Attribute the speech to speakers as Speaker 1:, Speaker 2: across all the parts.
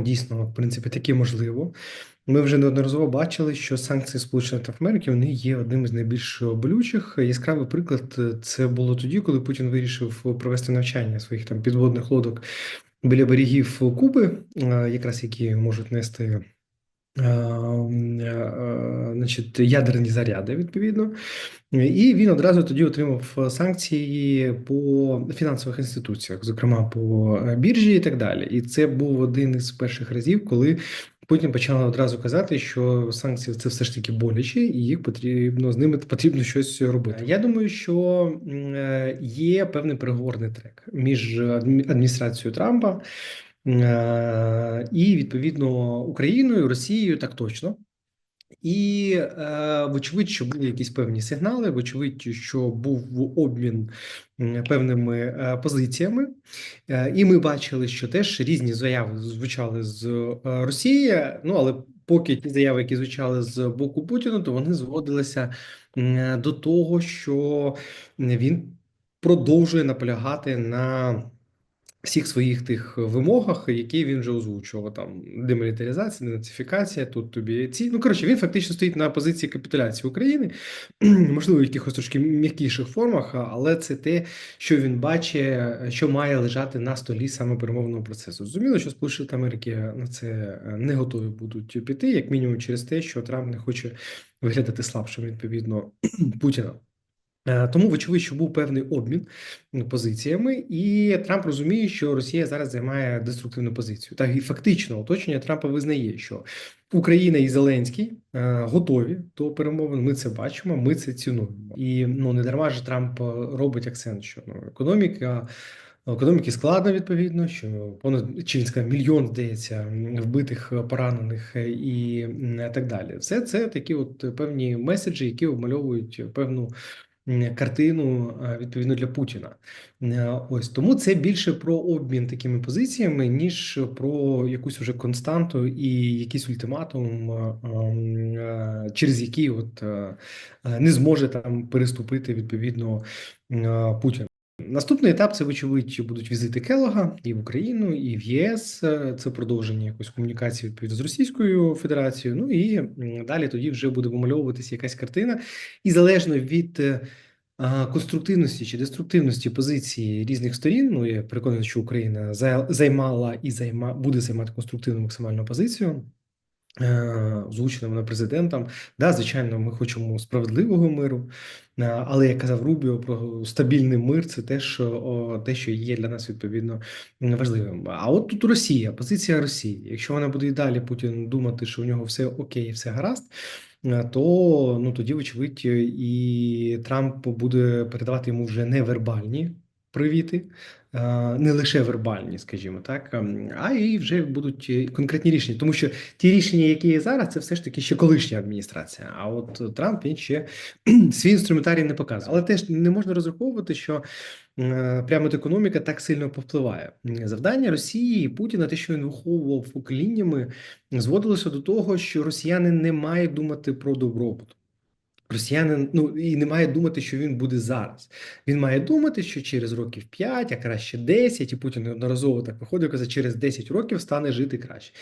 Speaker 1: Дійсно, в принципі, таке можливо. Ми вже неодноразово бачили, що санкції Сполучених Штатів Америки вони є одним з найбільш болючих. Яскравий приклад е, це було тоді, коли Путін вирішив провести навчання своїх там підводних лодок біля берегів Куби, е, якраз які можуть нести е, е, значить, ядерні заряди, відповідно. І він одразу тоді отримав санкції по фінансових інституціях, зокрема по біржі і так далі. І це був один із перших разів, коли Путін почали одразу казати, що санкції це все ж таки боляче, і їх потрібно з ними потрібно щось робити. Я думаю, що е, є певний переговорний трек між адміністрацією Трампа е, і відповідно Україною, Росією, так точно. І, е, вочевидь, що були якісь певні сигнали, вочевидь, що був обмін певними е, позиціями, е, і ми бачили, що теж різні заяви звучали з Росії. Ну але поки ті заяви, які звучали з боку Путіна, то вони зводилися до того, що він продовжує наполягати на всіх своїх тих вимогах, які він вже озвучував, там демілітаризація, денацифікація, тут тобі ці. Ну коротше, він фактично стоїть на позиції капітуляції України, можливо, в якихось трошки м'якіших формах, але це те, що він бачить, що має лежати на столі саме перемовного процесу. Зрозуміло, що Сполучені Америки на це не готові будуть піти, як мінімум, через те, що Трамп не хоче виглядати слабшим відповідно Путіна. Е, тому, вочевидь, що був певний обмін позиціями, і Трамп розуміє, що Росія зараз займає деструктивну позицію. Так і фактично оточення Трампа визнає, що Україна і Зеленський е, готові до перемовин. Ми це бачимо, ми це цінуємо. І ну не дарма ж Трамп робить акцент, що ну, економіка. Економіки складно відповідно, що понад сказав, мільйон здається вбитих, поранених і так далі. Все це такі, от певні меседжі, які обмальовують певну картину е, відповідно для Путіна. Е, ось тому це більше про обмін такими позиціями, ніж про якусь уже константу і якийсь ультиматум, е, через який от не зможе там переступити відповідно Путін. Наступний етап це вочевидь будуть візити Келога і в Україну, і в ЄС. Це продовження якоїсь комунікації відповідно з Російською Федерацією. Ну і далі тоді вже буде вимальовуватися якась картина, і залежно від конструктивності чи деструктивності позиції різних сторін. Ну я переконаний, що Україна займала і займа буде займати конструктивну максимальну позицію. Е, озвучена вона президентом. Да, звичайно, ми хочемо справедливого миру, е, але як казав Рубіо про стабільний мир, це теж те, що є для нас відповідно важливим. А от тут Росія, позиція Росії. Якщо вона буде і далі Путін думати, що у нього все окей, все гаразд. Е, то ну тоді, вочевидь, і Трамп буде передавати йому вже не вербальні привіти, не лише вербальні, скажімо так, ем, а і вже будуть е, конкретні рішення, тому що ті рішення, які є зараз, це все ж таки ще колишня адміністрація. А от Трамп він ще свій інструментарій не показує. Але теж не можна розраховувати, що е, прямо економіка так сильно повпливає. Завдання Росії і Путіна, те, що він виховував поколіннями, зводилося до того, що росіяни не мають думати про добробут. Росіянин ну і не має думати, що він буде зараз. Він має думати, що через років 5, а краще 10, і Путін неодноразово так виходить, каже, через 10 років стане жити краще.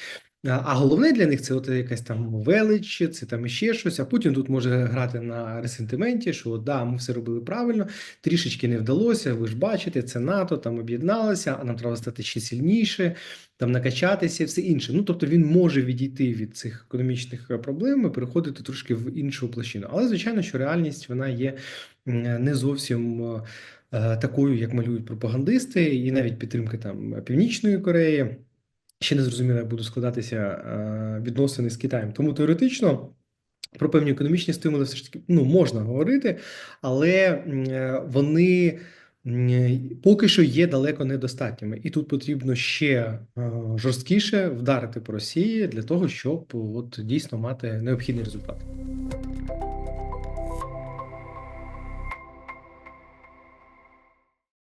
Speaker 1: А головне для них це от якась там велич, це там іще щось. А Путін тут може грати на ресентименті, що да, ми все робили правильно, трішечки не вдалося. Ви ж бачите, це НАТО там об'єдналося, а нам треба стати ще сильніше, там накачатися, все інше. Ну тобто він може відійти від цих економічних проблем і переходити трошки в іншу площину. Але звичайно, що реальність вона є не зовсім. Е, такою, як малюють пропагандисти, і навіть підтримка там Північної Кореї. Ще не зрозуміло, як будуть складатися е, відносини з Китаєм. Тому теоретично про певні економічні стимули все ж таки ну, можна говорити, але е, вони поки що є далеко недостатніми. І тут потрібно ще е, жорсткіше вдарити по Росії для того, щоб от дійсно мати необхідний результат.